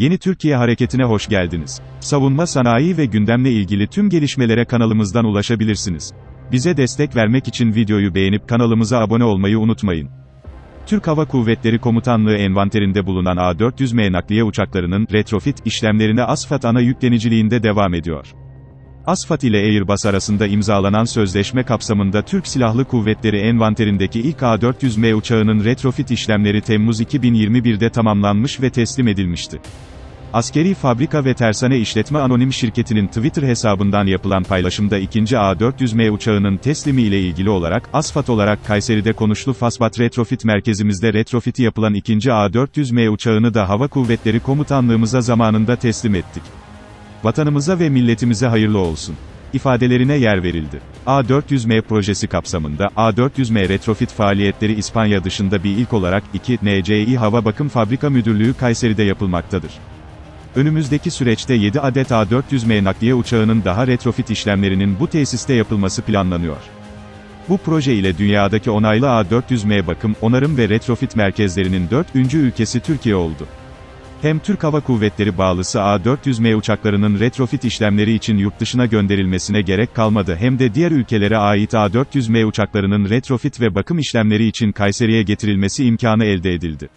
Yeni Türkiye Hareketi'ne hoş geldiniz. Savunma sanayi ve gündemle ilgili tüm gelişmelere kanalımızdan ulaşabilirsiniz. Bize destek vermek için videoyu beğenip kanalımıza abone olmayı unutmayın. Türk Hava Kuvvetleri Komutanlığı envanterinde bulunan A400M nakliye uçaklarının retrofit işlemlerine ASFAT ana yükleniciliğinde devam ediyor. ASFAT ile Airbus arasında imzalanan sözleşme kapsamında Türk Silahlı Kuvvetleri envanterindeki ilk A400M uçağının retrofit işlemleri Temmuz 2021'de tamamlanmış ve teslim edilmişti. Askeri Fabrika ve Tersane İşletme Anonim Şirketi'nin Twitter hesabından yapılan paylaşımda ikinci A400M uçağının teslimi ile ilgili olarak, ASFAT olarak Kayseri'de konuşlu Fasbat Retrofit merkezimizde retrofiti yapılan ikinci A400M uçağını da Hava Kuvvetleri Komutanlığımıza zamanında teslim ettik. Vatanımıza ve milletimize hayırlı olsun ifadelerine yer verildi. A400M projesi kapsamında, A400M retrofit faaliyetleri İspanya dışında bir ilk olarak, 2, NCI Hava Bakım Fabrika Müdürlüğü Kayseri'de yapılmaktadır. Önümüzdeki süreçte 7 adet A400M nakliye uçağının daha retrofit işlemlerinin bu tesiste yapılması planlanıyor. Bu proje ile dünyadaki onaylı A400M bakım, onarım ve retrofit merkezlerinin 4. ülkesi Türkiye oldu. Hem Türk Hava Kuvvetleri bağlısı A400M uçaklarının retrofit işlemleri için yurt dışına gönderilmesine gerek kalmadı hem de diğer ülkelere ait A400M uçaklarının retrofit ve bakım işlemleri için Kayseri'ye getirilmesi imkanı elde edildi.